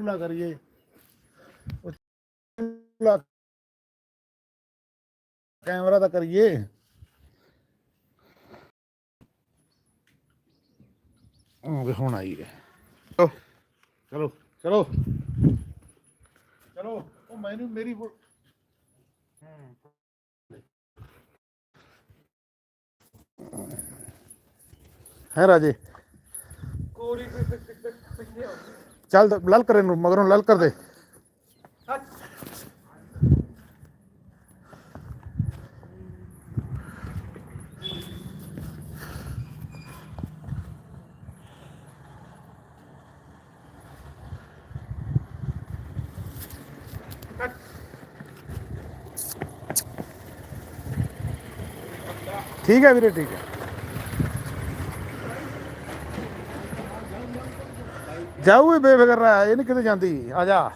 ਲਾ ਕਰੀਏ ਉਹ ਲਾ ਕੈਮਰਾ ਤਾਂ ਕਰੀਏ ਉਹ ਵੀ ਹੁਣ ਆਈ ਹੈ ਚਲੋ ਚਲੋ ਚਲੋ ਉਹ ਮੈਨੂੰ ਮੇਰੀ ਚੱਲ ਦ- ਲਲ ਕਰੇ ਨੂੰ ਮਗਰੋਂ ਲਲ ਕਰ ਦੇ। ਠੀਕ ਹੈ ਵੀਰੇ ਠੀਕ ਹੈ। ਜਾਊ ਇਹ ਬੇਫਿਕਰ ਰਹਿ ਇਹ ਨਹੀਂ ਕਿਤੇ ਜਾਂਦੀ ਆ ਜਾ।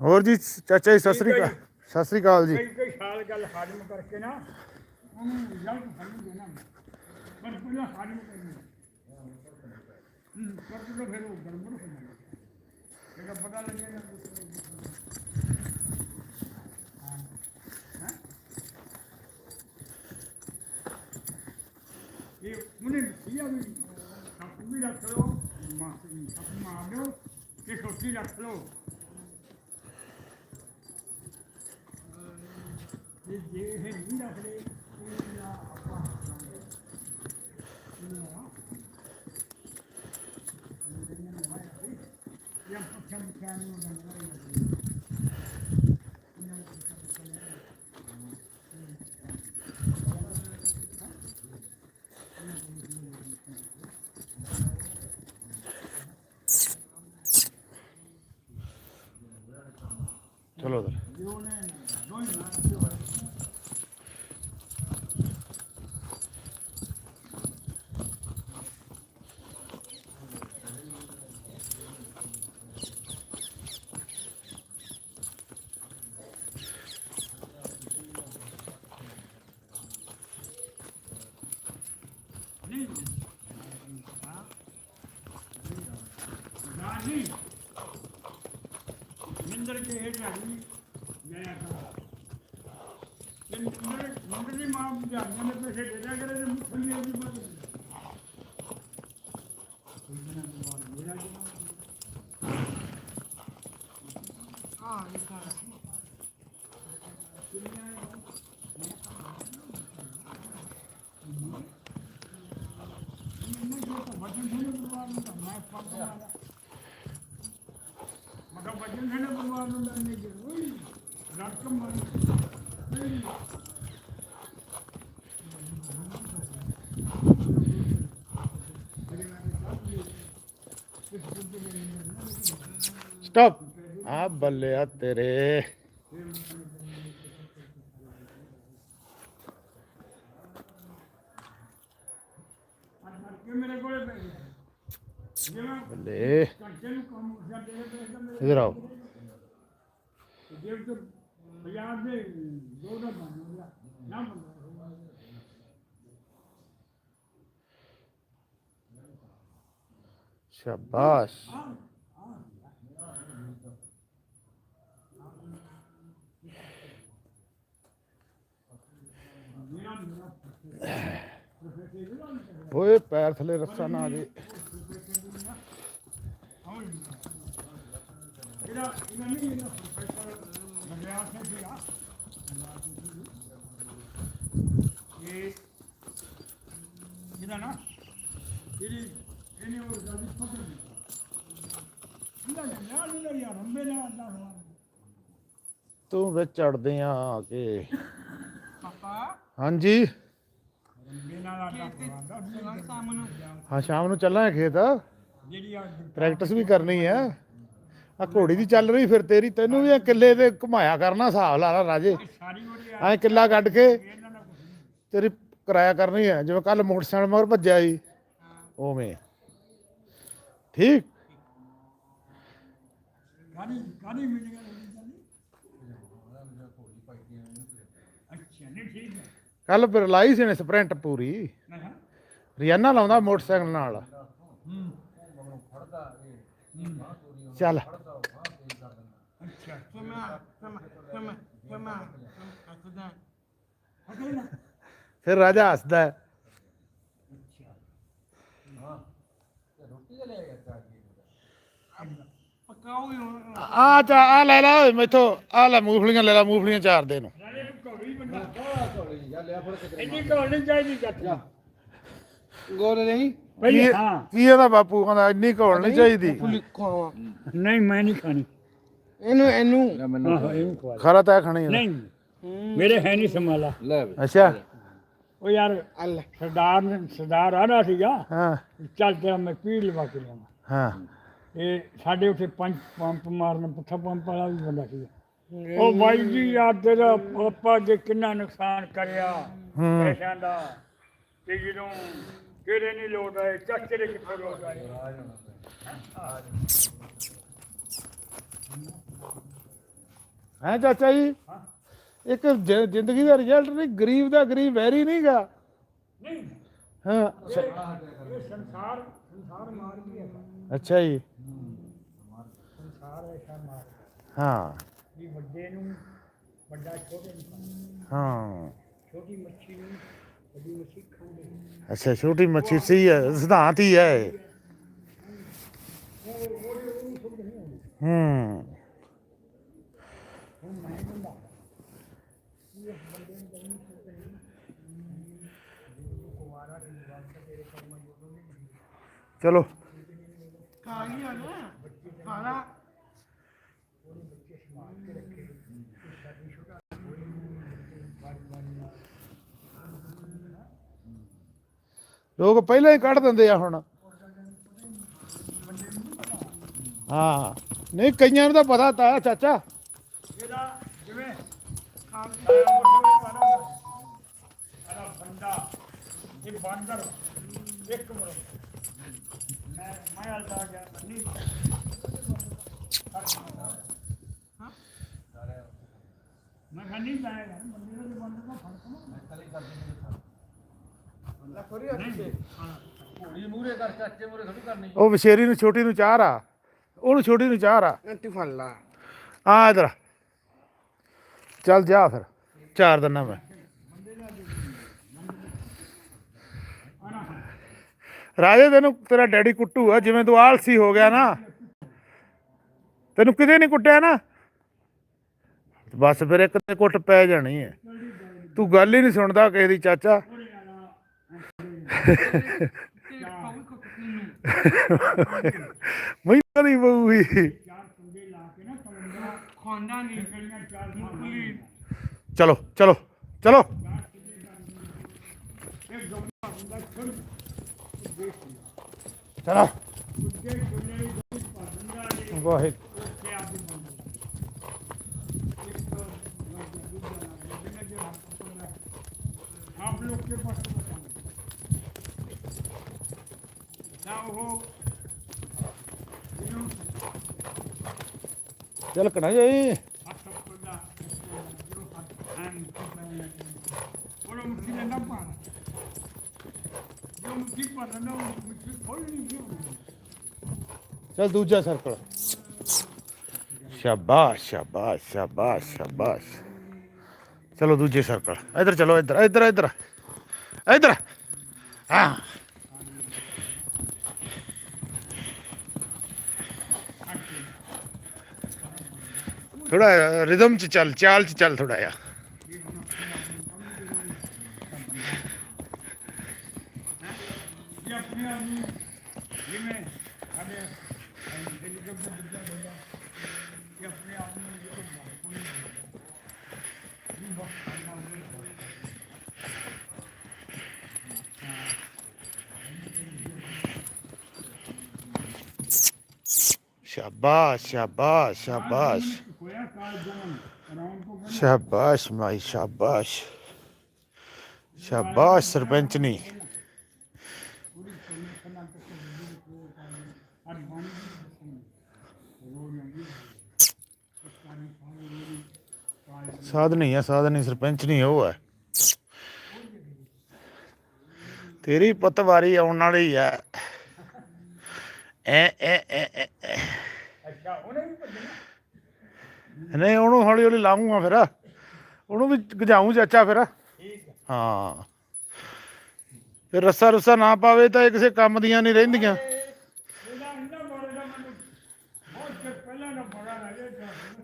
ਹੋਰ ਜੀ ਚਾਚਾ ਜੀ ਸਤਿ ਸ੍ਰੀ ਅਕਾਲ। ਸਤਿ ਸ੍ਰੀ ਅਕਾਲ ਜੀ। ਕਈ ਕਈ ਸਾਲ ਗੱਲ ਹਾਜ਼ਮ ਕਰਕੇ ਨਾ ਉਹਨੂੰ ਰਿਜ਼ਲਟ ਸਾਨੂੰ ਦੇਣਾ ਪਰ ਪਹਿਲਾਂ ਹਾਜ਼ਮ ਕਰਨੀ ਹੂੰ ਪਰ ਜਦੋਂ ਫਿਰ ਉਹ ਗੜਬੜ ਹੋ ਜਾਂਦੀ ਇਹਦਾ ਪਤਾ ਲੱਗੇਗਾ ਇਹ ਉਹਨੇ ਕਿਹਾ ਵੀ ਸੱਪ ਵੀ ਰੱਖ ਲਓ ਮਾਸ ਸੱਪ ਮਾਰ ਦਿਓ। ਤੇ ਸੋਟੀ ਰੱਖ ਲਓ ਜੇ ਜੇ ਇਹ ਨਹੀਂ ਰੱਖਦੇ ਇਹਨਾਂ ਆਪਾਂ ਜਾਂ ਪੱਛਮ ਪਛਾਣ ਨੂੰ ਬੰਦ ਚਲੋ ਉਧਰ ਜੋ ਨੇ ਦੋਈ ਨਾ ਜੋ ਨਹੀਂ ਨਹੀਂ ਕੇ ਹੇਠ ਆਈ ਮੈਂ ਕਹਾ ਇਹ ਨਿੰਦਰ ਨਿੰਦਰ ਦੀ ਮਾਂ ਜਾਣਦੇ ਨੇ ਪੈਸੇ ਦੇ ਦਿਆ ਕਰੇ ਤੇ ਮੁੱਖਲੀ ਦੀ ਬਾਤ ਮਗਾ ਵਜਨ ਹੈ ਨਾ ਭਗਵਾਨ ਨੂੰ ਲੈਣੇ ਕਿ ਕੋਈ ਰਕਮ ਨਹੀਂ ਸਟਾਪ ਆ ਬੱਲਿਆ ਤੇਰੇ ਕਿ ਮੇਰੇ ਕੋਲੇ ਪੈ ਗਿਆ ਜਿਵੇਂ ਬੱਲੇ। ਇਧਰ ਆਓ। ਸ਼ਾਬਾਸ਼। ਓਏ ਪੈਰ ਥੱਲੇ ਰੱਸਾ ਨਾ ਆ ਜੇ ਇਹਦਾ ਇਹਨਾਂ ਨਹੀਂ ਇਹਦਾ ਪ੍ਰੋਫੈਸਰ ਲੱਗਿਆ ਸੀ ਸੀਗਾ ਇਹ ਇਹਦਾ ਨਾ ਇਹਦੀ ਇਹਨੇ ਉਹ ਜਲਦੀ ਪਕੜ ਲਈ ਯਾਰ ਨਹੀਂ ਯਾਰ ਹੰਬੇ ਨਾ ਆਂਦਾ ਹੋਣਾ ਤੂੰ ਵਿੱਚ ਚੜਦੇ ਆ ਆ ਕੇ। ਪਾਪਾ। ਹਾਂਜੀ। ਹੰਬੇ ਨਾਲ ਸ਼ਾਮ ਨੂੰ। ਹਾਂ ਸ਼ਾਮ ਨੂੰ ਚੱਲਾਂਗੇ ਖੇਤ। ਜਿਹੜੀ ਆ ਪ੍ਰੈਕਟਿਸ ਵੀ ਕਰਨੀ ਆ। ਆ ਘੋੜੀ ਦੀ ਚੱਲ ਰਹੀ ਫਿਰ ਤੇਰੀ ਤੈਨੂੰ ਵੀ ਇਹ ਕਿੱਲੇ ਤੇ ਘੁਮਾਇਆ ਕਰਨਾ ਹਿਸਾਬ ਲਾ ਲਾ ਰਾਜੇ। ਸਾਰੀ ਉਹਦੀ ਆ। ਐ ਕਿੱਲਾ ਕੱਢ ਕੇ ਇਹਨਾਂ ਨਹੀਂ। ਤੇਰੀ ਕਿਰਾਇਆ ਕਰਨੀ ਹੈ ਜਿਵੇਂ ਕੱਲ ਮੋਟਰਸਾਈਕਲ ਮਗਰ ਭੱਜਿਆ ਸੀ। ਉਵੇਂ। ਠੀਕ। ਅੱਛਾ ਨਹੀਂ ਹੈ। ਕੱਲ ਫਿਰ ਲਾਈ ਸੀ ਨੇ ਸਪ੍ਰਿੰਟ ਪੂਰੀ। ਮੈਂ ਕਿਹਾ, ਰਿਆਨਾ ਲਾਉਂਦਾ ਮੋਟਰਸਾਈਕਲ ਨਾਲ। ਹੂੰ। ਚੱਲ। ਫਿਰ ਰਾਜਾ ਹੱਸਦਾ ਹੈ। ਆ ਚਾ ਆ ਲੈ ਲਾ ਓਏ ਮੈਥੋਂ ਆ ਲੈ ਮੂੰਗਫਲੀਆਂ ਲੈ ਲਾ ਮੂੰਗਫਲੀਆਂ ਚਾਰ ਦੇ ਨੂੰ ਇੰਨੀ ਘੋੜ ਨਹੀਂ ਚਾਹੀਦੀ ਚਾਚਾ। ਗੋਲ ਨਹੀਂ। ਪਹਿਲੇ ਕੀ ਹਾਂ। ਕੀ ਇਹਦਾ ਬਾਪੂ ਕਹਿੰਦਾ ਇੰਨੀ ਘੋਲ ਨਹੀਂ ਚਾਹੀਦੀ। ਨਹੀਂ ਮੈਂ ਨਹੀਂ ਖਾਣੀ। ਇਹਨੂੰ ਇਹਨੂੰ ਆਹੋ ਇਹਨੂੰ ਖਵਾ ਖਰਾ ਤਾਂ ਖਾਣੀ। ਨਹੀਂ। ਮੇਰੇ ਹੈ ਨਹੀਂ ਸਮਾਲਾ ਅੱਛਾ। ਉਹ ਯਾਰ ਅੱਲਾ ਸਰਦਾਰ ਨੇ ਸਰਦਾਰ ਆ ਰਿਹਾ ਸੀਗਾ। ਹਾਂ। ਚੱਲ ਤੇਰਾ ਮੈਂ ਪੀੜ ਲਵਾ ਕੇ ਲਿਆਵਾਂ। ਹਾਂ। ਇਹ ਸਾਡੇ ਉੱਥੇ ਪੰਜ ਪੰਪ ਮਾਰਨ ਪੁੱਠਾ ਪੰਪ ਵਾਲਾ ਵੀ ਬੰਦਾ ਸੀਗਾ। ਉਹ ਬਾਈ ਜੀ ਯਾਰ ਤੇਰਾ ਪਾਪਾ ਜੇ ਕਿੰਨਾ ਨੁਕਸਾਨ ਕਰਿਆ ਹੂੰ। ਪੈਸਿਆਂ ਦਾ ਤੇ ਜਦੋਂ ਕਿਹੜੇ ਨਹੀਂ ਲੋਟ ਆਏ ਚਾਚੇ ਦੇ ਕਿੱਥੋਂ ਲੋਟ ਆਏ। ਹੈ ਚਾਚਾ ਜੀ? ਇੱਕ ਜ- ਜ਼ਿੰਦਗੀ ਦਾ ਰਿਜ਼ਲਟ ਨਹੀਂ ਗਰੀਬ ਦਾ ਗਰੀਬ ਵੈਰੀ ਨਹੀਂਗਾ। ਨਹੀਂ। ਹਾਂ। ਇਹ ਸੰਸਾਰ ਸੰਸਾਰ ਮਾਰ ਗਿਆ ਅੱਛਾ ਜੀ। ਸੰਸਾਰ ਐਸਾ ਮਾਰ ਹਾਂ। ਵੀ ਵੱਡੇ ਨੂੰ ਵੱਡਾ ਛੋਟੇ ਨੂੰ ਖਾਂਦਾ। ਹਾਂ। ਛੋਟੀ ਮੱਛੀ ਨੂੰ ਵੱਡੀ ਮੱਛੀ ਖਾਂਦੇ ਅੱਛਾ ਛੋਟੀ ਮੱਛੀ ਸਹੀ ਹੈ ਸਿਧਾਂਤ ਹੀ ਹੈ ਇਹ। ਹੂੰ ਚਲੋ ਖਾ ਲਿਆ ਨਾ ਖਾਣਾ ਲੋਕ ਪਹਿਲਾਂ ਹੀ ਕੱਢ ਦਿੰਦੇ ਆ ਹੁਣ। ਹਾਂ, ਨਹੀਂ ਕਈਆਂ ਨੂੰ ਤਾਂ ਪਤਾ ਤਾਂ ਚਾਚਾ। ਇਹਦਾ ਜਿਵੇਂ ਖਾਣ ਖਾਣਾ ਬੰਦਾ, ਇਹ ਬਾਂਦਰ, ਇੱਕ ਮਰੋ ਮੈਂ ਮੈਂ ਆਲਦਾ ਗਿਆ, ਨਹੀਂ। ਮੈਂ ਨਹੀਂ ਪਾਏਗਾ ਬੰਦੇ ਦੇ ਬੰਦੇ ਦਾ ਫ਼ਰਕ ਉਹ ਵਿਸ਼ੇਰੀ ਨੂੰ ਛੋਟੀ ਨੂੰ ਚਾਰ ਆ। ਉਹਨੂੰ ਛੋਟੀ ਨੂੰ ਚਾਰ ਆ। ਅੰਟੀ ਫੜ ਲਾ। ਆ ਇਧਰ ਚੱਲ ਜਾ ਫਿਰ। ਚਾਰ ਦਿਨਾਂ ਮੈਂ। ਰਾਜੇ ਤੈਨੂੰ ਤੇਰਾ ਡੈਡੀ ਕੁੱਟੂ ਆ। ਜਿਵੇਂ ਤੂੰ ਆਲਸੀ ਹੋ ਗਿਆ ਨਾ। ਤੈਨੂੰ ਕਿਤੇ ਨਹੀਂ ਕੁੱਟਿਆ ਨਾ। ਬਸ ਫਿਰ ਇੱਕ ਤੇ ਕੁੱਟ ਪੈ ਜਾਣੀ ਹੈ ਤੂੰ ਗੱਲ ਹੀ ਨਹੀਂ ਸੁਣਦਾ ਕਿਸੇ ਦੀ ਚਾਚਾ। ਤੇ ਪਾਉ ਨਹੀਂ ਬਊਗੀ ਚਾਰ ਚਲੋ ਚਲੋ। ਚਲੋ। ਇਹ ਗਮਲਾ ਹੁੰਦਾ ਛੁੱਟ ਚਲੋ ਕੁੱਤੇ ਛੁੱਟੇ ਦੀ ਪਾਦੰਦਾ ਨਾ ਉਹ ਜਿਹਨੂੰ ਝਲਕਣਾ ਜਾਈ। ਹੱਥ ਪੱਲਾ ਜਿਹਨੂੰ ਹੱਥ ਆਂ ਉਹ ਮੁੱਠੀ ਨਾਲ ਨਾ ਪਾਣਾ ਜੋ ਮੁੱਠੀ ਪਾਣਾ ਨਾ ਮੁੱਠੀ ਖੋਲ ਨਹੀਂ ਜਿਉਂ ਚਲ ਦੂਜਾ ਸਰਕਲ ਸ਼ਾਬਾਸ਼ ਸ਼ਾਬਾਸ਼ ਸ਼ਾਬਾਸ਼ ਸ਼ਾਬਾਸ਼। ਚਲੋ ਦੂਜੇ ਸਰਕਲ ਇਧਰ ਚਲੋ, ਇਧਰ ਇਧਰ ਇਧਰ। ਇਧਰ। ਹਾਂ। ਥੋੜਾ ਰਿਦਮ ਚ ਚੱਲ ਚਾਲ ਚ ਚੱਲ ਥੋੜਾ ਆ शाबाश शाबाश शाबाश ini ada helikopter besar ਸ਼ਾਬਾਸ਼ ਸ਼ਾਬਾਸ਼ ਸ਼ਾਬਾਸ਼ ਹੋਇਆ ਕਾਲ ਜਨਮ ਰਾਮ ਕੋ ਕਹਿੰਦੇ ਸ਼ਾਬਾਸ਼ ਮਾਈ ਸ਼ਾਬਾਸ਼ ਸ਼ਾਬਾਸ਼ ਸਰਪੰਚਨੀ ਅੱਜ ਬਾਣੀ ਦੀ ਦੱਸਣੀ ਰੋਜ਼ ਆਉਂਦੀ ਸਾਰੀ ਨਹੀਂ ਉਹਨੂੰ ਹੌਲੀ ਹੌਲੀ ਲਾਉਂਗਾ ਫਿਰ। ਉਹਨੂੰ ਵੀ ਗਜਾਉਂ ਚਾਚਾ ਫਿਰ। ਠੀਕ ਹੈ। ਫਿਰ ਰੱਸਾ ਰੁੱਸਾ ਨਾ ਪਾਵੇ ਤਾਂ ਇਹ ਕਿਸੇ ਕੰਮ ਦੀਆਂ ਨਹੀਂ ਰਹਿੰਦੀਆਂ। ਦਾ ਦਾ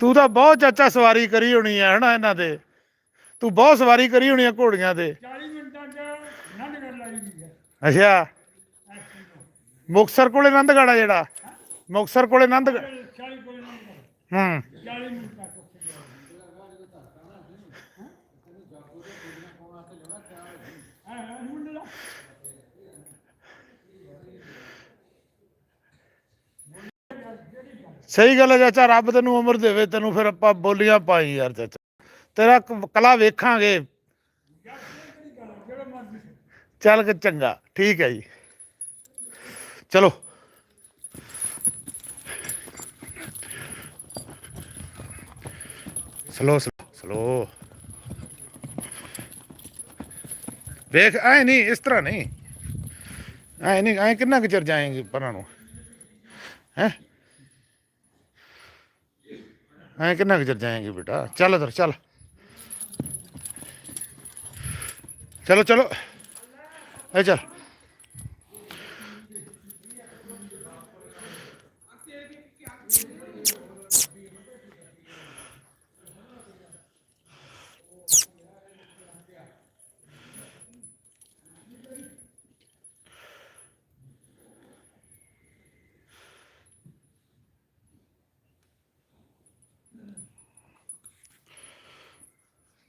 ਤੂੰ ਤਾਂ ਬਹੁਤ ਚਾਚਾ ਸਵਾਰੀ ਕਰੀ ਹੋਣੀ ਹੈ ਹਨਾ ਇਹਨਾਂ ਤੇ ਤੂੰ ਬਹੁਤ ਸਵਾਰੀ ਕਰੀ ਹੋਣੀ ਹੈ ਘੋੜੀਆਂ ਤੇ। 40 ਮਿੰਟਾਂ ਚ ਨੰਦ ਕਰ ਲਾਈ ਗਈ ਹੈ ਅੱਛਾ। ਮੁਕਸਰ ਕੋਲੇ ਨੰਦਗੜ ਜਿਹੜਾ ਮੁਕਸਰ ਕੋਲੇ ਨੰਦਗੜ 40 ਕੋਲ ਨੰਦ ਕਰ ਹੂੰ। ਸਹੀ ਗੱਲ ਹੈ ਚਾਚਾ, ਰੱਬ ਤੈਨੂੰ ਉਮਰ ਦੇਵੇ, ਤੈਨੂੰ ਫਿਰ ਆਪਾਂ ਬੋਲੀਆਂ ਪਾਈ ਯਾਰ ਚਾਚਾ। ਤੇਰਾ ਕਲਾ ਵੇਖਾਂਗੇ। ਚੱਲ ਕੇ ਚੰਗਾ, ਠੀਕ ਹੈ ਜੀ। ਚਲੋ। ਸਲੋ ਸਲੋ ਸਲੋ ਵੇਖ, ਐ ਨਹੀਂ ਇਸ ਤਰ੍ਹਾਂ ਨਹੀਂ ਐ ਨਹੀਂ ਐ ਕਿੰਨਾ ਕੁ ਚਿਰ ਜਾਏਂਗੇ ਪਰਾਂ ਨੂੰ? ਹੈ? ਐ ਕਿੰਨਾ ਕੁ ਚਿਰ ਜਾਏਂਗੇ ਬੇਟਾ? ਚੱਲ ਇਧਰ, ਚੱਲ। ਚਲੋ ਚਲੋ। ਐ ਚੱਲ।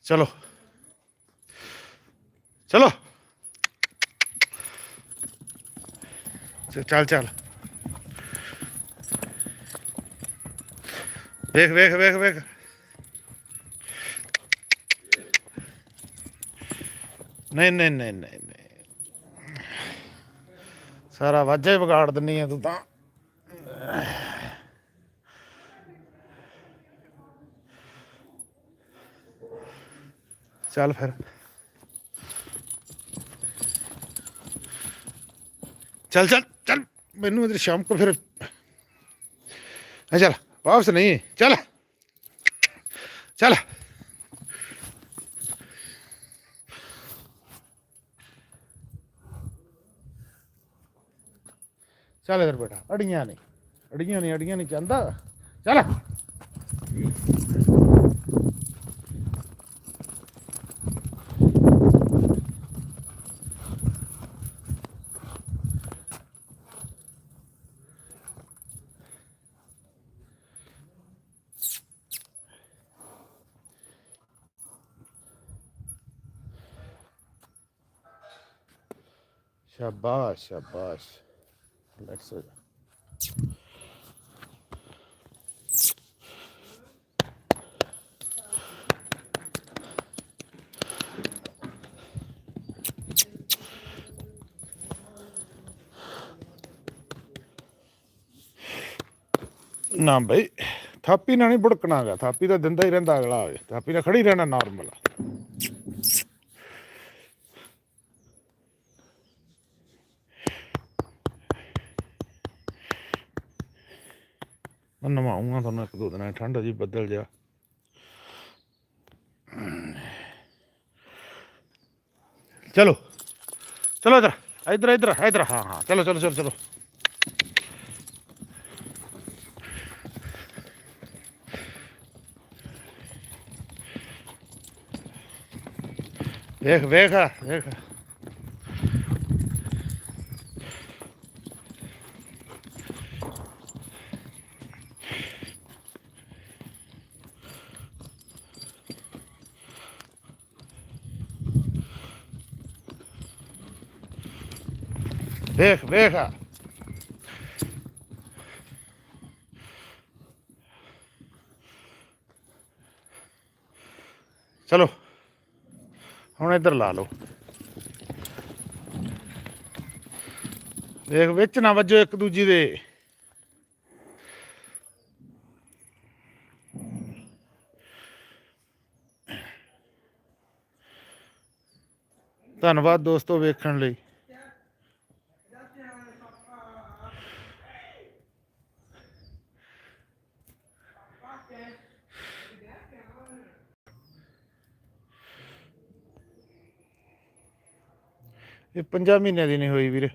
ਚਲੋ। ਚਲੋ। ਚ- ਚੱਲ ਚੱਲ। ਵੇਖ ਵੇਖ ਵੇਖ ਵੇਖ। ਨਹੀਂ ਨਹੀਂ ਨਹੀਂ ਨਹੀਂ ਸਾਰਾ ਵਾਜਾ ਹੀ ਵਿਗਾੜ ਦਿੰਨੀ ਆ ਤੂੰ ਤਾਂ। ਚੱਲ ਫਿਰ। ਚੱਲ ਚੱਲ ਚੱਲ। ਮੈਨੂੰ ਇਧਰ ਸ਼ਾਮ ਕੋ ਫਿਰ। ਚੱਲ, ਵਾਪਸ ਨਹੀਂ। ਚੱਲ। ਚੱਲ। ਚੱਲ ਇਧਰ ਬੇਟਾ ਅੜੀਆਂ ਨਹੀਂ। ਅੜੀਆਂ ਨਹੀਂ ਅੜੀਆਂ ਨਹੀਂ ਚੰਦਾ ਚੱਲ। ਸ਼ਾਬਾਸ਼ ਸ਼ਾਬਾਸ਼ ਲੈਟਸ ਨਾ ਬਈ ਥਾਪੀ ਨਾਲ ਨਹੀਂ ਬੁੜਕਣਾਗਾ ਥਾਪੀ ਤਾਂ ਦਿੰਦਾ ਹੀ ਰਹਿੰਦਾ ਅਗਲਾ ਆਵੇ ਥਾਪੀ ਨਾਲ ਖੜੀ ਰਹਿਣਾ ਨਾਰਮਲ ਮੈਂ ਨਵਾਉਂਗਾ ਤੁਹਾਨੂੰ ਇੱਕ ਦੋ ਦਿਨਾਂ 'ਚ, ਠੰਡ ਜੀ ਬੱਦਲ ਜਾ ਚਲੋ ਚਲੋ ਇਧਰ ਇਧਰ ਇਧਰ ਇਧਰ ਹਾਂ ਹਾਂ ਚਲੋ ਚਲੋ ਚਲੋ ਚਲੋ। ਵੇਖ ਵੇਖ ਵੇਖ Вех, веха. ਚਲੋ ਹੁਣ ਇੱਧਰ ਲਾ ਲਓ ਦੇਖ ਵਿੱਚ ਨਾ ਵੱਜੋ ਇੱਕ ਦੂਜੀ ਦੇ ਧੰਨਵਾਦ ਦੋਸਤੋ ਵੇਖਣ ਲਈ ਇਹ ਪੰਜਾਂ ਮਹੀਨਿਆਂ ਦੀ ਨਹੀਂ ਹੋਈ ਵੀਰੇ।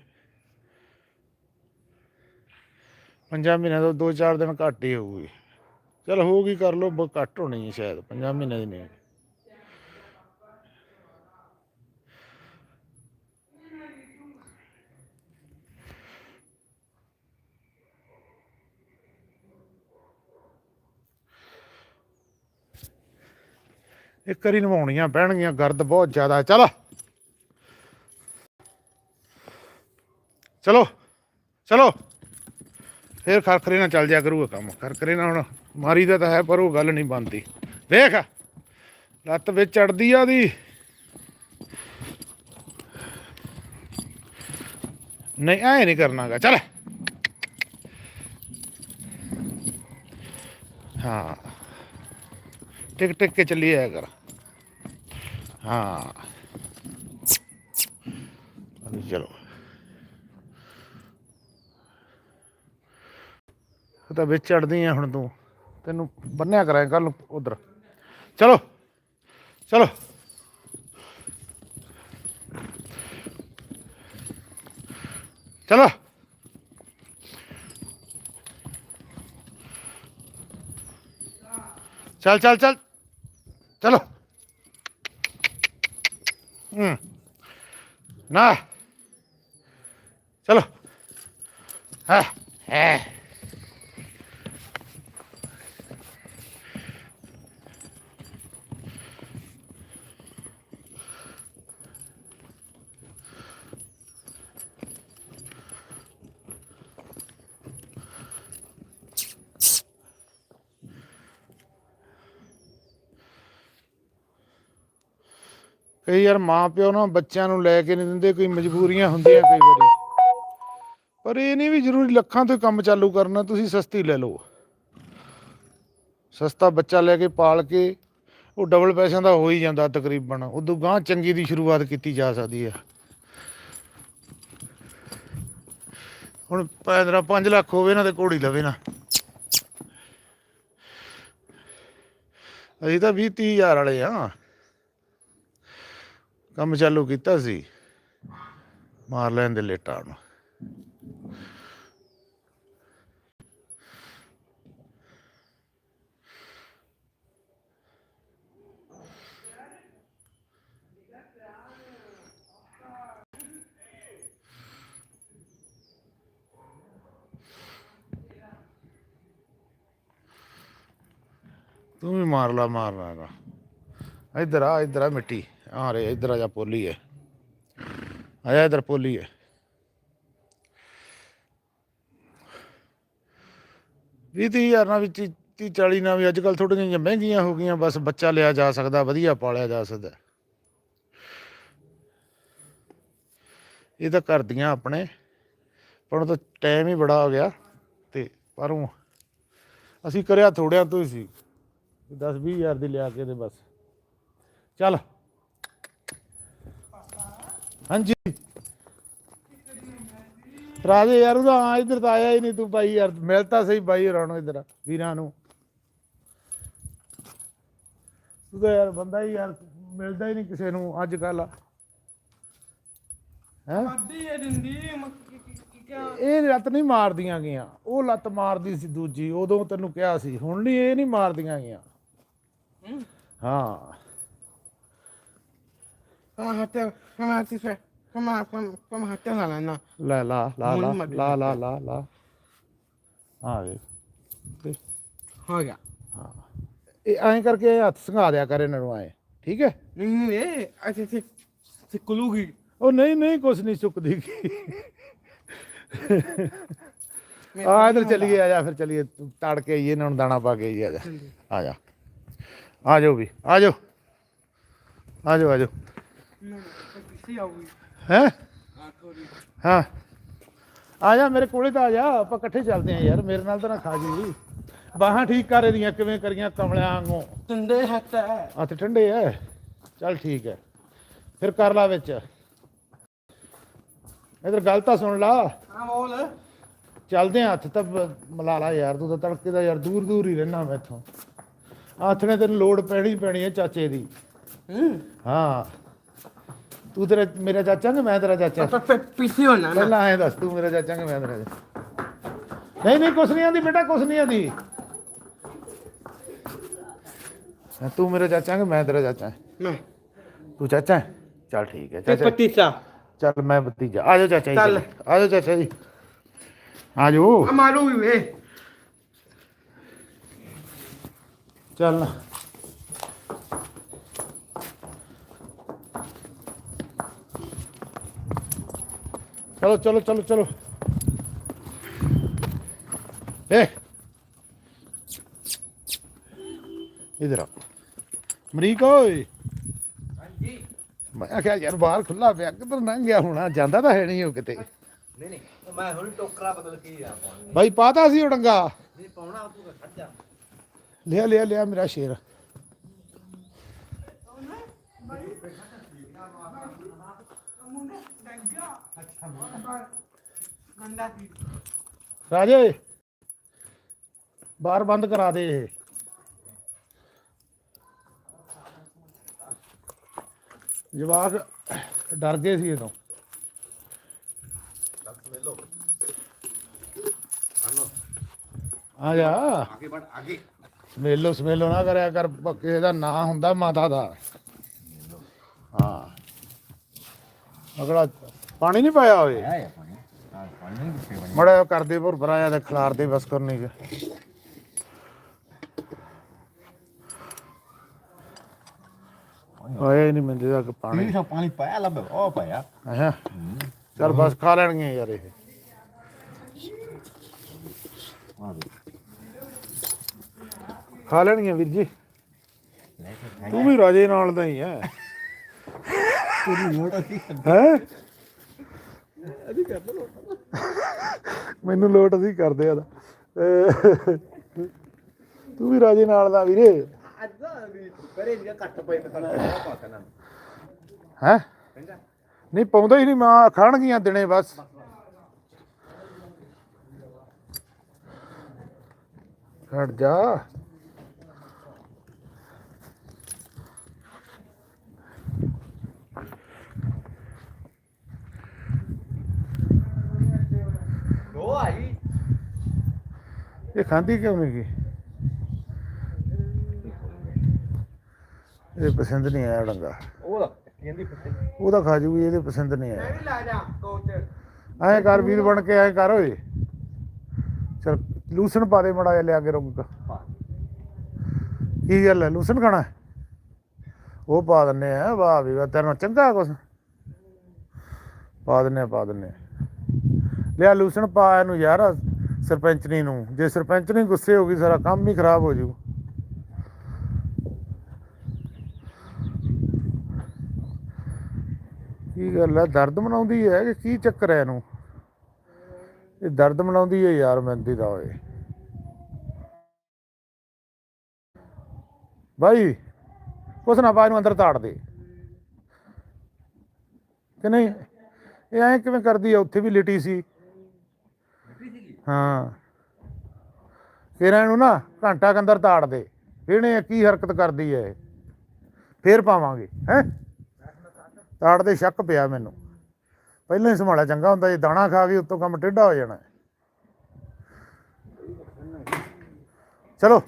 ਪੰਜਾਂ ਮਹੀਨਿਆਂ ਤੋਂ ਦੋ ਚਾਰ ਦਿਨ ਘੱਟ ਹੀ ਹੋਊਗੀ। ਚਲ ਹੋਊਗੀ ਕਰ ਲਓ ਘੱਟ ਹੋਣੀ ਹੈ ਸ਼ਾਇਦ ਪੰਜਾਂ ਮਹੀਨਿਆਂ ਦੀ ਨਹੀਂ ਇੱਕ ਵਾਰੀ ਨਵਾਉਣੀਆਂ ਪੈਣਗੀਆਂ, ਗਰਦ ਬਹੁਤ ਜ਼ਿਆਦਾ। ਚਲ। ਚਲੋ ਚਲੋ। ਫੇਰ ਖਰਖਰੇ ਨਾਲ ਚੱਲ ਜਾ ਕਰੂਗਾ ਕੰਮ। ਖਰਖਰੇ ਨਾਲ ਹੁਣ ਮਾਰੀ ਦਾ ਤਾਂ ਹੈ, ਪਰ ਉਹ ਗੱਲ ਨਹੀਂ ਬਣਦੀ। ਵੇਖ ਲੱਤ ਵਿੱਚ ਚੜਦੀ ਆ ਉਹਦੀ। ਨਹੀਂ, ਐ ਨਹੀਂ ਕਰਨਾਗਾ। ਚੱਲ। ਹਾਂ। ਟਿਕ ਟਿਕ ਕੇ ਚੱਲੀ ਆਇਆ ਕਰ। ਹਾਂ। ਚਲੋ। ਤਾਂ ਵਿੱਚ ਚੜਦੀ ਆ ਹੁਣ ਤੂੰ। ਤੈਨੂੰ ਬੰਨਿਆ ਕਰਾਂ ਕੱਲ ਨੂੰ ਉਧਰ। ਚਲੋ ਚਲੋ। ਚਲੋ। ਚੱਲ ਚੱਲ ਚੱਲ। ਚਲੋ। ਹੂੰ। ਨਾ। ਚਲੋ। ਹਾਂ। ਹੈ। ਕਈ ਯਾਰ ਮਾਂ ਪਿਓ ਨਾ ਬੱਚਿਆਂ ਨੂੰ ਲੈ ਕੇ ਨਹੀਂ ਦਿੰਦੇ, ਕੋਈ ਮਜਬੂਰੀਆਂ ਹੁੰਦੀਆਂ ਕਈ ਵਾਰੀ। ਪਰ ਇਹ ਨਹੀਂ ਵੀ ਜ਼ਰੂਰੀ ਲੱਖਾਂ ਤੋਂ ਕੰਮ ਚਾਲੂ ਕਰਨਾ, ਤੁਸੀਂ ਸਸਤੀ ਲੈ ਲਓ। ਸਸਤਾ ਬੱਚਾ ਲੈ ਕੇ ਪਾਲ ਕੇ, ਉਹ ਡਬਲ ਪੈਸਿਆਂ ਦਾ ਹੋ ਹੀ ਜਾਂਦਾ ਤਕਰੀਬਨ। ਉਦੋਂ ਗਾਂ ਚੰਗੀ ਦੀ ਸ਼ੁਰੂਆਤ ਕੀਤੀ ਜਾ ਸਕਦੀ ਹੈ ਹੁਣ ਪੈਂਦਰਾ 5 ਲੱਖ ਹੋਵੇ ਨਾ ਤੇ ਘੋੜੀ ਲਵੇ ਨਾ। ਅਸੀਂ ਤਾਂ 20 30 ਹਜ਼ਾਰ ਵਾਲੇ ਆ। ਕੰਮ ਚਾਲੂ ਕੀਤਾ ਸੀ। ਮਾਰ ਲੈਣ ਦੇ ਲੇਟਾਂ ਨੂੰ। ਤੂੰ ਵੀ ਮਾਰ ਲਾ ਮਾਰਨਾ ਹੈਗਾ ਇੱਧਰ ਆ ਇੱਧਰ ਆ ਮਿੱਟੀ। ਆ ਰੇ ਇੱਧਰ ਆ ਜਾ, ਪੋਲੀ ਹੈ। ਆ ਜਾ ਇੱਧਰ, ਪੋਲੀ ਹੈ। ਵੀਹ ਤੀਹ ਹਜ਼ਾਰ ਨਾਲ ਵੀ ਤੀਹ ਚਾਲੀ ਨਾਲ ਵੀ ਅੱਜ ਕੱਲ ਥੋੜੀਆਂ ਜਿਹੀਆਂ ਮਹਿੰਗੀਆਂ ਹੋ ਗਈਆਂ, ਬਸ ਬੱਚਾ ਲਿਆ ਜਾ ਸਕਦਾ, ਵਧੀਆ ਪਾਲਿਆ ਜਾ ਸਕਦਾ। ਇਹ ਤਾਂ ਕਰਦੀਆਂ ਆਪਣੇ, ਪਰ ਉਹ ਤਾਂ ਟਾਈਮ ਹੀ ਬੜਾ ਹੋ ਗਿਆ, ਤੇ ਪਰ ਉਹ ਅਸੀਂ ਕਰਿਆ ਥੋੜਿਆਂ ਤੋਂ ਹੀ ਸੀ 10 20 ਹਜ਼ਾਰ ਦੀ ਲਿਆ ਕੇ ਤੇ ਬਸ। ਚੱਲ। ਹਾਂਜੀ। ਰਾਜੇ ਯਾਰ ਉਹਦਾ ਹਾਂ ਇੱਧਰ ਤਾਂ ਆਇਆ ਹੀ ਨਹੀਂ ਤੂੰ ਬਾਈ ਯਾਰ ਮਿਲਤਾ ਸਹੀ ਬਾਈ ਹੋਰਾਂ ਨੂੰ ਇੱਧਰ ਵੀਰਾਂ ਨੂੰ। ਤੂੰ ਤਾਂ ਯਾਰ ਬੰਦਾ ਹੀ ਯਾਰ ਮਿਲਦਾ ਹੀ ਨਹੀਂ ਕਿਸੇ ਨੂੰ ਅੱਜ ਕੱਲ ਹੈ? ਦਿੰਦੀ ਇਹ ਲੱਤ ਨਹੀਂ ਮਾਰਦੀਆਂ ਗਈਆਂ ਉਹ ਲੱਤ ਮਾਰਦੀ ਸੀ ਦੂਜੀ ਉਦੋਂ ਤੈਨੂੰ ਕਿਹਾ ਸੀ ਹੁਣ ਨਹੀਂ ਇਹ ਨਹੀਂ ਮਾਰਦੀਆਂ ਗਈਆਂ। ਹੂੰ। ਹਾਂ ਕਮਾ ਹੱਤੇ ਕਮਾ ਹੱਤੇ ਕਮਾ ਕਮਾ ਹੱਤੇ ਲਾ ਲੈ ਲਾ ਲਾ ਮੱਦੀ ਲਾ ਲਾ ਲਾ ਲਾ ਆ ਵੇ। ਤੇ ਹੋ। ਗਿਆ ਇਹ ਐਂ ਕਰਕੇ ਹੱਥ ਸੰਘਾ ਦਿਆ ਕਰ ਇਹਨਾਂ ਨੂੰ ਐਂ। ਠੀਕ ਹੈ? ਨਹੀਂ ਨਹੀਂ ਇਹ ਅੱਛਾ ਅੱਛਾ। ਸਿਕਲੂਗੀ। ਉਹ ਨਹੀਂ ਨਹੀਂ ਕੁਛ ਨਹੀਂ ਚੁੱਕਦੀ। ਗੀ। ਆ ਇਧਰ ਚਲੀਏ ਆ ਜਾ ਫਿਰ ਚਲੀਏ। ਤੂੰ ਤੜ ਕੇ ਆਈਏ ਇਹਨਾਂ ਨੂੰ ਦਾਣਾ ਪਾ ਕੇ ਆਈਏ ਆ ਜਾ। ਆ ਜਾ। ਆ ਜਾਓ ਵੀ। ਆ ਜਾਓ। ਆ ਜਾਓ ਆ ਜਾਓ। ਹੈ ਆ ਹਾਂ? ਜਾ ਮੇਰੇ ਕੋਲੇ ਤਾਂ ਆ ਜਾ ਆਪਾਂ ਇਕੱਠੇ ਚੱਲਦੇ ਆ ਯਾਰ ਮੇਰੇ ਨਾਲ ਤਾਂ ਨਾ ਖਾ ਜੀ। ਬਾਹਾਂ ਠੀਕ ਕਰ ਇਹਦੀਆਂ ਕਿਵੇਂ ਕਰੀਆਂ ਕਮਲਿਆਂ ਵਾਂਗੂ? ਟੰਡੇ ਹੱਥ ਹੈ ਹੱਥ ਠੰਡੇ ਐ। ਚੱਲ ਠੀਕ ਐ। ਫਿਰ ਕਰ ਲਾ ਵਿੱਚ। ਇਧਰ ਗੱਲ ਤਾਂ ਸੁਣ ਲਾ। ਆ ਬੋਲ। ਚੱਲਦੇ ਆ ਹੱਥ ਤਾਂ ਮਿਲਾ ਲਾ ਯਾਰ ਤੂੰ ਤਾਂ ਤੜਕੇ ਦਾ ਯਾਰ ਦੂਰ ਦੂਰ ਹੀ ਰਹਿਣਾ ਮੈਥੋਂ ਹੱਥ ਨੇ ਤੈਨੂੰ ਲੋੜ ਪੈਣੀ ਪੈਣੀ ਹੈ ਚਾਚੇ ਦੀ। ਹੂੰ। ਹਾਂ। ਤੂੰ ਤੇਰਾ ਮੇਰਾ ਚਾਚਾ ਕਿ ਮੈਂ ਤੇਰਾ ਚਾਚਾ? ਆਪਾਂ ਪਿੱਛੇ ਹੋਣਾ ਨਾ ਪਹਿਲਾਂ ਐਂ ਦੱਸ ਤੂੰ ਮੇਰਾ ਚਾਚਾ ਕਿ ਮੈਂ ਤੇਰਾ ਚਾਚਾ? ਨਹੀਂ ਨਹੀਂ ਕੁਛ ਨਹੀਂ ਆਂਦੀ ਬੇਟਾ ਕੁਛ ਨਹੀਂ ਆਂਦੀ। ਹਾਂ, ਤੂੰ ਮੇਰਾ ਚਾਚਾ ਕਿ ਮੈਂ ਤੇਰਾ ਚਾਚਾ? ਮੈਂ। ਤੂੰ ਚਾਚਾ ਹੈ? ਚੱਲ ਠੀਕ ਹੈ ਤੇ ਚਾਚਾ। ਪਤੀਸਾ ਚੱਲ ਮੈਂ ਭਤੀਜਾ। ਆ ਜਾਓ ਚਾਚਾ ਜੀ ਚੱਲ। ਆ ਜਾਓ ਚਾਚਾ ਜੀ। ਆ ਜਾਓ। ਮਾਰੂ ਵੀ ਵੇ। ਚੱਲ। ਚਲੋ ਚਲੋ ਚਲੋ ਚਲੋ। ਏ। ਇਧਰ ਆ। ਮਰੀਕ ਓਏ। ਹਾਂਜੀ। ਮੈਂ ਆਖਿਆ ਯਾਰ ਬਾਹਰ ਖੁੱਲਾ ਪਿਆ ਕਿੱਧਰ ਲੰਘ ਗਿਆ ਹੋਣਾ? ਜਾਂਦਾ ਤਾਂ ਹੈ ਨਹੀਂ ਉਹ ਕਿਤੇ। ਨਹੀਂ ਨਹੀਂ ਮੈਂ ਹੁਣ ਟੋਕਰਾ ਬਦਲ ਕੇ ਆ ਬਾਈ ਪਾਤਾ ਸੀ ਉਹ ਡੰਗਾ? ਨਹੀਂ ਪਾਉਣਾ ਤੂੰ ਖੜ ਜਾ। ਲਿਆ ਲਿਆ ਲਿਆ ਮੇਰਾ ਸ਼ੇਰ ਗੰਦਾ ਕੀ ਰਾਜੇ, ਬਾਹਰ ਬੰਦ ਕਰਾ ਦੇ ਇਹ। ਜਵਾਕ ਡਰ ਗਏ ਸੀ ਇਹਦੋਂ ਆ ਜਾ। ਅੱਗੇ ਵੱਧ ਅੱਗੇ ਸਮੇਲੋ ਸਮੇਲੋ ਨਾ ਕਰਿਆ ਕਰ ਕਿਸੇ ਦਾ ਨਾਂ ਹੁੰਦਾ ਮਾਤਾ ਦਾ। ਹਾਂ। ਅਗਲਾ ਪਾਣੀ ਨਹੀਂ ਪਾਇਆ ਹੋਏ ਆਇਆ ਪਾਣੀ। ਆ ਪਾਣੀ ਨਹੀਂ ਕਿੱਥੇ ਬਣੀ ਮੜਾ ਕਰਦੇ ਭੁਰ ਭਰਾਇਆ ਤੇ ਖਿਲਾਰਦੇ ਬਸ ਕਰਨੀ ਕਿ। ਆਇਆ ਨਹੀਂ ਮੰਦੇ ਦਾ ਪਾਣੀ। ਸਾ ਪਾਣੀ ਪਾਇਆ ਲੱਭ ਉਹ ਪਾਇਆ। ਆਇਆ। ਚਲ ਬਸ ਖਾ ਲੈਣਗੇ ਯਾਰ ਇਹ। ਖਾ ਲੈਣਗੇ ਵੀਰ ਜੀ। ਤੂੰ ਵੀ ਰਾਜੇ ਨਾਲ ਦਾ ਹੀ ਹੈ। ਤੇਰੀ ਲੋੜ ਅਸੀਂ ਹੈ ਮੈਨੂੰ ਲੋਟ ਅਸੀਂ ਕਰਦੇ ਆ ਤੂੰ। ਵੀ ਰਾਜੇ ਨਾਲ ਦਾ ਵੀਰੇ। ਹੈ? ਨਹੀਂ, ਪਾਉਂਦਾ ਹੀ ਨਹੀਂ, ਮਾਂ ਖਾਣਗੀਆਂ ਦਿਨੇ ਬਸ। ਹਟ ਜਾ। ਉਹ ਆਈ। ਇਹ ਖਾਂਦੀ ਕਿਉਂ ਨਹੀਂ ਗੀ? ਇਹ ਪਸੰਦ ਨਹੀਂ ਆਇਆ ਡੰਗਾ। ਉਹ ਕਹਿੰਦੀ ਉਹਦਾ ਖਾ ਜੂਗੀ ਇਹਦੇ ਪਸੰਦ ਨਹੀਂ ਮੈਂ ਆਇਆ ਵੀ ਲਾ ਜਾ ਕੋਚ ਐਂ ਕਰ ਵੀਰ ਬਣ ਕੇ ਐਂ ਕਰ ਓਏ। ਚਲ ਲੂਸਣ ਪਾ ਦੇ ਮੜਾ ਲਿਆ ਕੇ ਰੁਕ। ਕੀ ਗੱਲ ਹੈ? ਲੂਸਣ ਖਾਣਾ? ਉਹ ਪਾ ਦਿੰਨੇ ਆ ਵਾਹ ਵੀ ਵਾਹ ਤੇਰੇ ਨਾਲ ਚੰਗਾ ਕੁਛ। ਪਾ ਦਿੰਨੇ ਪਾ ਦਿੰਨੇ। ਲਿਆ ਲੂਸਣ ਪਾ ਇਹਨੂੰ ਯਾਰ ਸਰਪੰਚਨੀ ਨੂੰ। ਜੇ ਸਰਪੰਚਨੀ ਗੁੱਸੇ ਹੋ ਗਈ, ਸਾਰਾ ਕੰਮ ਹੀ ਖਰਾਬ ਹੋ ਜੂ ਕੀ ਗੱਲ ਹੈ ਦਰਦ ਮਨਾਉਂਦੀ ਹੈ ਕਿ ਕੀ ਚੱਕਰ ਹੈ ਇਹਨੂੰ? ਇਹ ਦਰਦ ਮਨਾਉਂਦੀ ਹੈ ਯਾਰ ਮਹਿੰਦੀ ਦਾ ਓਏ। ਭਾਈ ਕੁਛ ਨਾ ਬਾਹਰ ਨੂੰ ਅੰਦਰ ਤਾੜ ਦੇ। ਕਿ ਨਹੀਂ? ਇਹ ਐਂ ਕਿਵੇਂ ਕਰਦੀ ਆ? ਉੱਥੇ ਵੀ ਲਿਟੀ ਸੀ। ਹਾਂ। ਫਿਰ ਇਹਨੂੰ ਨਾ ਘੰਟਾ ਕੁ ਅੰਦਰ ਤਾੜ ਦੇ। ਇਹਨੇ ਕੀ ਹਰਕਤ ਕਰਦੀ ਹੈ ਫੇਰ ਪਾਵਾਂਗੇ ਹੈ? ਤਾੜ ਦੇ ਸ਼ੱਕ ਪਿਆ ਮੈਨੂੰ। ਪਹਿਲਾਂ ਹੀ ਸੰਭਾਲਿਆ ਚੰਗਾ ਹੁੰਦਾ ਜੇ ਦਾਣਾ ਖਾ ਕੇ ਉੱਤੋਂ ਕੰਮ ਟੇਢਾ ਹੋ ਜਾਣਾ। ਚਲੋ।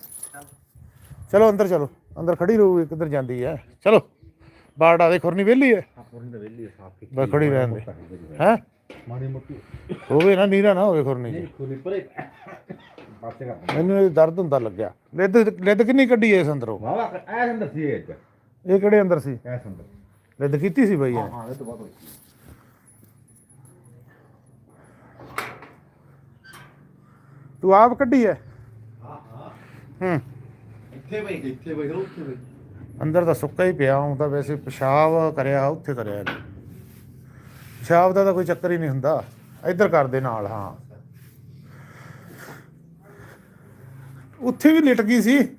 ਚਲੋ ਅੰਦਰ ਚਲੋ। ਅੰਦਰ ਖੜੀ ਰਹੂ ਕਿੱਧਰ ਜਾਂਦੀ ਹੈ ਚਲੋ। ਬਾੜਾ ਦੇ ਖੁਰਨੀ ਵਿਹਲੀ ਹੈ ਆਪਣੀ ਤਾਂ ਵੇਲੀ ਸਾਫ਼ ਬਸ ਖੜੀ ਰਹਿਣ ਦੇ। ਹੈ? ਮਾੜੀ ਮੋਟੀ। ਹੋਵੇ ਨਾ ਨੀਰਾ ਨਾ ਹੋਵੇ ਖੁਰਨੀ। ਚ ਖੁਲੀ ਪਰੇ। ਪਾਸੇ ਕਰ ਮੈਨੂੰ ਇਹ ਦਰਦ ਹੁੰਦਾ ਲੱਗਿਆ। ਲਿੱਦ ਲਿੱਦ ਕਿੰਨੀ ਕੱਢੀ ਐ ਇਸ ਅੰਦਰੋਂ? ਵਾਵਾ ਐ ਅੰਦਰ ਸੀ ਇਹ ਚ। ਇਹ ਕਿਹੜੇ ਅੰਦਰ ਸੀ? ਐ ਅੰਦਰ। ਲਿੱਦ ਕੀਤੀ ਸੀ ਬਈ ਇਹ? ਹਾਂ ਇਹ ਤਾਂ ਬਹੁਤ ਹੋਈ। ਤੂੰ ਆਪ ਕੱਢੀ ਐ? ਹਾਂ ਹਾਂ। ਹੂੰ। ਇੱਥੇ ਬਈ ਇੱਥੇ ਬਈ ਉੱਥੇ ਬਈ। ਅੰਦਰ ਤਾਂ ਸੁੱਕਾ ਹੀ ਪਿਆ ਤਾਂ ਵੈਸੇ ਪਿਸ਼ਾਬ ਕਰਿਆ ਉੱਥੇ ਕਰਿਆ ਇਹਨੇ। ਪਿਸ਼ਾਬ ਦਾ ਤਾਂ ਕੋਈ ਚੱਕਰ ਹੀ ਨਹੀਂ ਹੁੰਦਾ। ਇੱਧਰ ਕਰਦੇ ਨਾਲ ਹਾਂ। ਉੱਥੇ ਵੀ ਲਿਟ ਗਈ ਸੀ।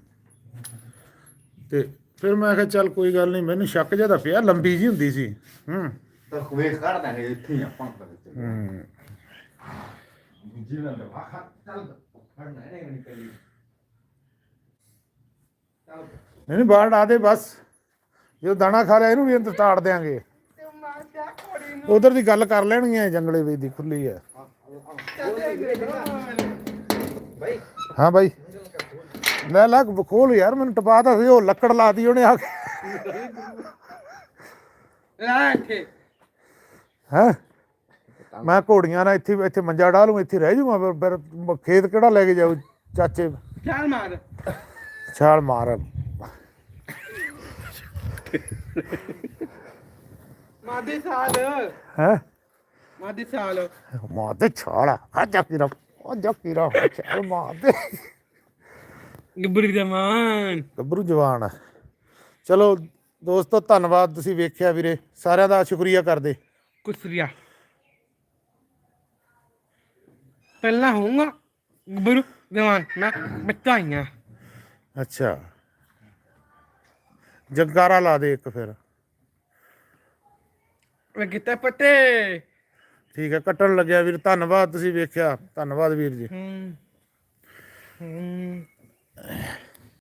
ਤੇ ਫਿਰ ਮੈਂ ਕਿਹਾ ਚੱਲ ਕੋਈ ਗੱਲ ਨਹੀਂ ਮੈਨੂੰ ਸ਼ੱਕ ਜਿਹਾ ਤਾਂ ਪਿਆ ਲੰਬੀ ਜੀ ਹੁੰਦੀ ਸੀ। ਹੂੰ। ਤਾਂ ਵੇਖ ਖੜਦਾ ਹੈ ਇੱਥੇ ਹੀ ਆਪਾਂ ਹੂੰ। ਜੀਵਨ ਦਾ ਵਾਹ ਚੱਲ ਖੜਨਾ ਨਹੀਂ ਨਹੀਂ ਕਰੀ। ਚੱਲ। ਨਹੀਂ ਨਹੀਂ ਬਾਹਰ ਆ ਦੇ ਬਸ। ਜਦੋਂ ਦਾਣਾ ਖਾ ਲਿਆ ਇਹਨੂੰ ਵੀ ਅੰਦਰ ਤਾੜ ਜਾ ਨੂੰ ਉਧਰ ਦੀ ਗੱਲ ਕਰ ਲੈਣਗੀਆਂ ਜੰਗਲੇ ਵੇਚ ਦੀ ਖੁੱਲੀ ਹੈ ਭਾਈ ਹਾਂ ਬਾਈ। ਲੈ ਲੈ ਖੋਲ ਯਾਰ ਮੈਨੂੰ ਟਪਾ ਤਾਂ ਸੀ ਉਹ ਲੱਕੜ ਲਾਤੀ ਉਹਨੇ ਆ ਕੇ। ਲਾ ਹੈ? ਮੈਂ ਘੋੜੀਆਂ ਨਾਲ ਇੱਥੇ ਇੱਥੇ ਮੰਜਾ ਡਾਲੂ ਇੱਥੇ ਰਹਿ ਜਾਊਗਾ ਫਿਰ ਖੇਤ ਕਿਹੜਾ ਲੈ ਕੇ ਜਾਊ ਚਾਚੇ? ਚੱਲ ਮਾਰ। ਛਾਲ ਮਾਰ। ਗੱਬਰੀ ਗੱਭਰੂ ਜਵਾਨ। ਚਲੋ ਦੋਸਤੋ ਧੰਨਵਾਦ ਤੁਸੀਂ ਵੇਖਿਆ ਵੀਰੇ। ਸਾਰਿਆਂ ਦਾ ਸ਼ੁਕਰੀਆ ਕਰਦੇ। ਕੁਸਰੀਆ। ਪਹਿਲਾਂ ਹੋਊਗਾ ਗੱਬਰੂ ਜਵਾਨ। ਮੈਂ ਬੱਚਾ ਹੀ ਆ। ਅੱਛਾ। ਜਗਕਾਰਾ ਲਾ ਦੇ ਇੱਕ ਫਿਰ। ਵੇ ਕਿਤੇ ਪੱਟੇ। ਠੀਕ ਹੈ ਕੱਟਣ ਲੱਗਿਆ ਵੀਰ ਧੰਨਵਾਦ ਤੁਸੀਂ ਵੇਖਿਆ। ਧੰਨਵਾਦ ਵੀਰ ਜੀ। ਹੂੰ ਹੂੰ।